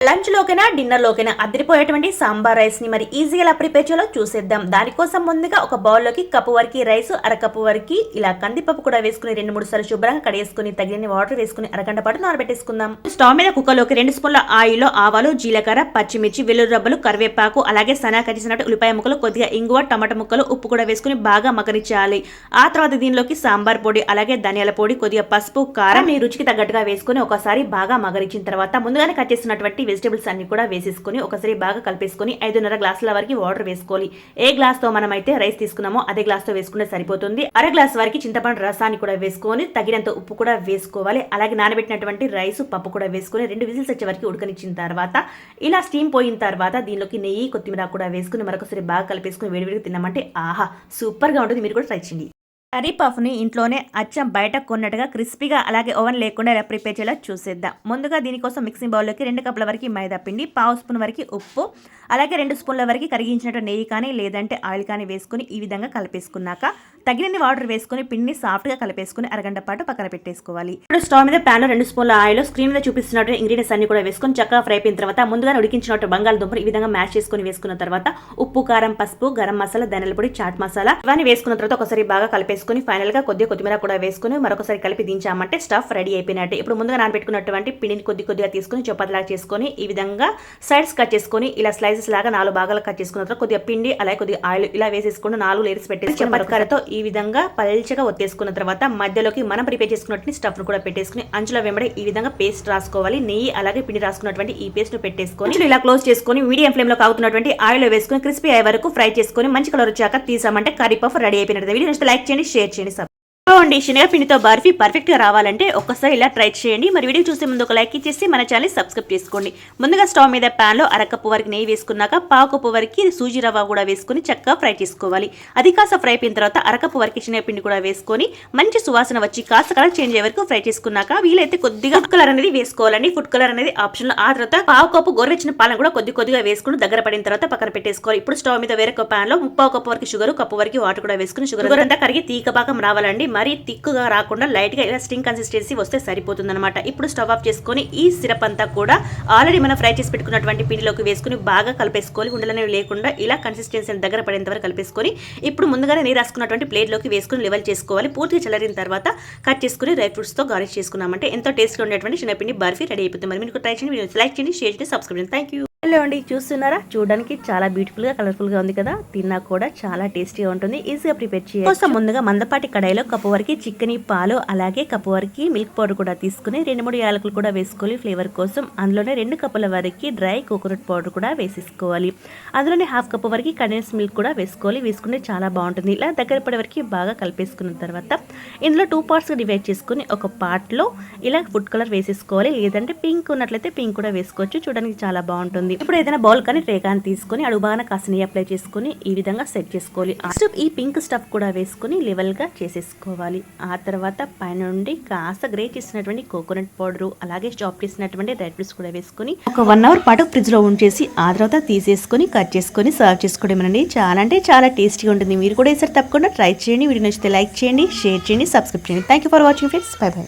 Lunch లోకైనా dinner లోకైనా అదిరిపోయేటువంటి సాంబార్ రైస్ని మరి ఈజీగా ఎలా ప్రిపేర్ చేయాలో చూసేద్దాం. దానికోసం ముందుగా ఒక బౌల్లోకి కప్పు వరకు రైస్ అరకప్పు వరకు ఇలా కందిపప్పు కూడా వేసుకుని రెండు మూడు సార్లు శుభ్రంగా కడిగేసుకుని తగిన వాటర్ వేసుకుని అరగంట పాటు నానబెట్టేసుకుందాం. స్టవ్ మీద కుక్కర్లోకి రెండు స్పూన్ల ఆయిల్ ఆవాలు జీలకర్ర పచ్చిమిర్చి వెల్లుల్లి రబ్బలు కరివేపాకు అలాగే సనా కరిచినట్టు ఉల్లిపాయ ముక్కలు కొద్దిగా ఇంగువ టమాటా ముక్కలు ఉప్పు కూడా వేసుకుని బాగా మకరించాలి ఆ తర్వాత దీనిలోకి సాంబార్ పొడి అలాగే ధనియాల పొడి కొద్దిగా పసుపు కారం మీ రుచికి తగ్గట్టుగా వేసుకుని ఒకసారి బాగా మగరించిన తర్వాత ముందుగానే కట్ చేసినటువంటి వెజిటేబుల్స్ అన్ని కూడా వేసేసుకొని ఒకసారి బాగా కలిపేసుకొని ఐదున్నర గ్లాసుల వరకు వాటర్ వేసుకోవాలి. ఏ గ్లాస్తో రైస్ తీసుకున్నామో అదే గ్లాస్తో వేసుకుంటే సరిపోతుంది. అర గ్లాస్ వరకు చింతపండు రసాన్ని కూడా వేసుకొని తగినంత ఉప్పు కూడా వేసుకోవాలి. అలాగే నానబెట్టినటువంటి రైస్ పప్పు కూడా వేసుకొని రెండు విజిల్స్ వచ్చే వరకు ఉడకనిచ్చిన తర్వాత ఇలా స్టీమ్ పోయిన తర్వాత దీనిలోకి నెయ్యి కొత్తిమీర కూడా వేసుకుని మరొకసారి బాగా కలిపేసుకుని వేడివేడిగా తిన్నామంటే ఆహా సూపర్గా ఉంటుంది. మీరు కూడా ట్రై చేయండి. కర్రీ పఫ్ని ఇంట్లోనే అచ్చం బయట కొన్నట్టుగా క్రిస్పీగా అలాగే ఓవెన్ లేకుండా ఎలా ప్రిపేర్ చేయాలో చూసేద్దాం. ముందుగా దీనికోసం మిక్సింగ్ బౌల్లోకి రెండు కప్పుల వరకు మైదా పిండి పావు స్పూన్ వరకు ఉప్పు అలాగే రెండు స్పూన్ల వరకు కరిగించినట్టు నెయ్యి కానీ లేదంటే ఆయిల్ కానీ వేసుకుని ఈ విధంగా కలిపేసుకున్నాక తగినన్ని వాటర్ వేసుకుని పిండిని సాఫ్ట్గా కలిపేసుకుని అరగంట పాటు పక్కన పెట్టేసుకోవాలి. ఇప్పుడు స్టవ్ మీద ప్యాన్ రెండు స్పూన్ల ఆయిల్ స్క్రీన్ మీద చూపిస్తున్నట్టు ఇంగ్రీడియంట్స్ అన్ని కూడా వేసుకొని చక్కగా ఫ్రై అయిన తర్వాత ముందుగా ఉడికించినట్టు బంగాళదుంపలు ఈ విధంగా మ్యాష్ చేసుకొని వేసుకున్న తర్వాత ఉప్పు కారం పసుపు గరం మసాలా ధనియాల పొడి చాట్ మసాలా ఇవన్నీ వేసుకున్న తర్వాత ఒకసారి బాగా కలిపేసుకుని ఫైనల్గా కొద్దిగా కొత్తిమీర కూడా వేసుకొని మరొకసారి కలిపి దించామంటే స్టఫ్ రెడీ అయిపోయినట్టే. ఇప్పుడు ముందుగా నానబెట్టుకున్నటువంటి పిండిని కొద్ది కొద్దిగా తీసుకొని చపాతీలాగా చేసుకొని ఈ విధంగా సైడ్స్ కట్ చేసుకొని ఇలా స్లైసెస్ లాగా నాలుగు భాగాలు కట్ చేసుకున్న తర్వాత కొద్దిగా పిండి అలాగే కొద్దిగా ఆయిల్ ఇలా వేసేసుకుని నాలుగు లేయర్స్ పెట్టేసి మరొకరతో ఈ విధంగా పల్చగా ఒత్తేసుకున్న తర్వాత మధ్యలోకి మనం ప్రిపేర్ చేసుకున్నట్టు స్టఫ్ కూడా పెట్టేసుకుని అంచుల వెంబడి ఈ విధంగా పేస్ట్ రాసుకోవాలి. నెయ్యి అలాగే పిండి రాసుకున్నటువంటి ఈ పేస్ట్ను పెట్టేసుకొని అంచులు ఇలా క్లోజ్ చేసుకొని మీడియం ఫ్లేమ్లో కాగుతున్నటువంటి ఆయిల్ వేసుకొని క్రిస్పీ అయ్యే వరకు ఫ్రై చేసుకొని మంచి కలర్ వచ్చాక తీసామంటే కర్రీ పఫ్ రెడీ అయిపోయినట్టు. వీడియో లైక్ చేయండి షేర్ చేయండి అండి శనగపిండితో బర్ఫీ పర్ఫెక్ట్గా రావాలంటే ఒక్కసారి ఇలా ట్రై చేయండి. మరి వీడియో చూసే ముందు ఒక లైక్ ఇచ్చేసి మన ఛానల్ సబ్స్క్రైబ్ చేసుకోండి. ముందుగా స్టవ్ మీద ప్యాన్లో అరకప్పు వరకు నెయ్యి వేసుకున్నాక పావు కప్పు వరకు సూజీ రవ్వ కూడా వేసుకొని చక్కగా ఫ్రై చేసుకోవాలి. అది కాస్త ఫ్రై అయిపోయిన తర్వాత అరకప్పు వరకు శనగపిండి కూడా వేసుకొని మంచి సువాసన వచ్చి కాస్త కలర్ చేంజ్ అయ్యే వరకు ఫ్రై చేసుకున్నాక వీలైతే కొద్దిగా ఫుడ్ కలర్ అనేది వేసుకోవాలండి. ఫుడ్ కలర్ అనేది ఆప్షన్ ఆ తర్వాత పావు కప్పు గోరువెచ్చిన పాలను కూడా కొద్ది కొద్దిగా వేసుకుని దగ్గర పడిన తర్వాత పక్కన పెట్టేసుకోవాలి. ఇప్పుడు స్టవ్ మీద వేరొక ప్యాన్లో ముప్పావు కప్పు వరకు షుగర్ కప్పు వరకు వాటర్ కూడా వేసుకుని షుగర్ అంతా కరిగి తీక పాకం రావాలండి. మరి తిక్కుగా రాకుండా లైట్గా ఇలా స్టింగ్ కన్సిస్టెన్సీ వస్తే సరిపోతుందనమాట ఇప్పుడు స్టవ్ ఆఫ్ చేసుకొని ఈ సిరప్ అంతా కూడా ఆల్రెడీ మనం ఫ్రై చేసి పెట్టుకున్నటువంటి పిండిలోకి వేసుకుని బాగా కలిపేసుకోవాలి ఉండలనేవి లేకుండా ఇలా కన్సిస్టెన్సీ దగ్గర పడేంత వరకు కలిపేసుకొని ఇప్పుడు ముందుగానే నీరు రాసుకున్నటువంటి ప్లేట్లోకి వేసుకుని లెవెల్ చేసుకోవాలి. పూర్తిగా చల్లరిన తర్వాత కట్ చేసుకుని డ్రై ఫ్రూట్స్తో గార్నిష్ చేసుకున్నామంటే ఎంతో టేస్ట్గా ఉండేటువంటి చిన్నపిండి బర్ఫీ రెడీ అయిపోతుంది. మరి మీకు ట్రై చేయండి లైక్ చేయండి షేర్ చేయండి సబ్స్క్రైబ్ చేయండి. థ్యాంక్ యూ హలో అండి చూస్తున్నారా? చూడడానికి చాలా బ్యూటిఫుల్గా కలర్ఫుల్గా ఉంది కదా? తిన్నా కూడా చాలా టేస్టీగా ఉంటుంది. ఈజీగా ప్రిపేర్ చేయాలి కోసం ముందుగా మందపాటి కడాయిలో కప్పు వరకు చికెన్ పాలు అలాగే కప్పు వరకు మిల్క్ పౌడర్ కూడా తీసుకుని రెండు మూడు యాలకులు కూడా వేసుకోవాలి ఫ్లేవర్ కోసం అందులోనే రెండు కప్పుల వరకు డ్రై కోకోనట్ పౌడర్ కూడా వేసేసుకోవాలి. అందులోనే హాఫ్ కప్పు వరకు కండెన్స్ మిల్క్ కూడా వేసుకోవాలి. వేసుకుంటే చాలా బాగుంటుంది. ఇలా దగ్గర పడే వరకు బాగా కలిపేసుకున్న తర్వాత ఇందులో టూ పార్ట్స్ డివైడ్ చేసుకుని ఒక పార్ట్లో ఇలా ఫుడ్ కలర్ వేసేసుకోవాలి. లేదంటే పింక్ ఉన్నట్లయితే పింక్ కూడా వేసుకోవచ్చు. చూడడానికి చాలా బాగుంటుంది. ఇప్పుడు ఏదైనా బౌల్ కానీ ట్రే కానీ తీసుకొని అడుగు బాగా కాసిన అప్లై చేసుకొని ఈ విధంగా సెట్ చేసుకోవాలి. నెక్స్ట్ ఈ పింక్ స్టఫ్ కూడా వేసుకొని లెవెల్గా చేసేసుకోవాలి. ఆ తర్వాత పైన నుండి కాస్త గ్రే చేసినటువంటి కోకోనట్ పౌడర్ అలాగే చాప్ చేసినటువంటి రెడ్ ఫ్రూట్స్ కూడా వేసుకొని ఒక వన్ అవర్ పాటు ఫ్రిడ్జ్లో ఉంచేసి ఆ తర్వాత తీసేసుకొని కట్ చేసుకొని సర్వ్ చేసుకోవడం చాలా అంటే చాలా టేస్టీగా ఉంటుంది. మీరు కూడా ఈసారి తప్పకుండా ట్రై చేయండి. వీడియో నచ్చితే లైక్ చేయండి షేర్ చేయండి సబ్స్క్రైబ్ చేయండి. Thank you for watching friends bye bye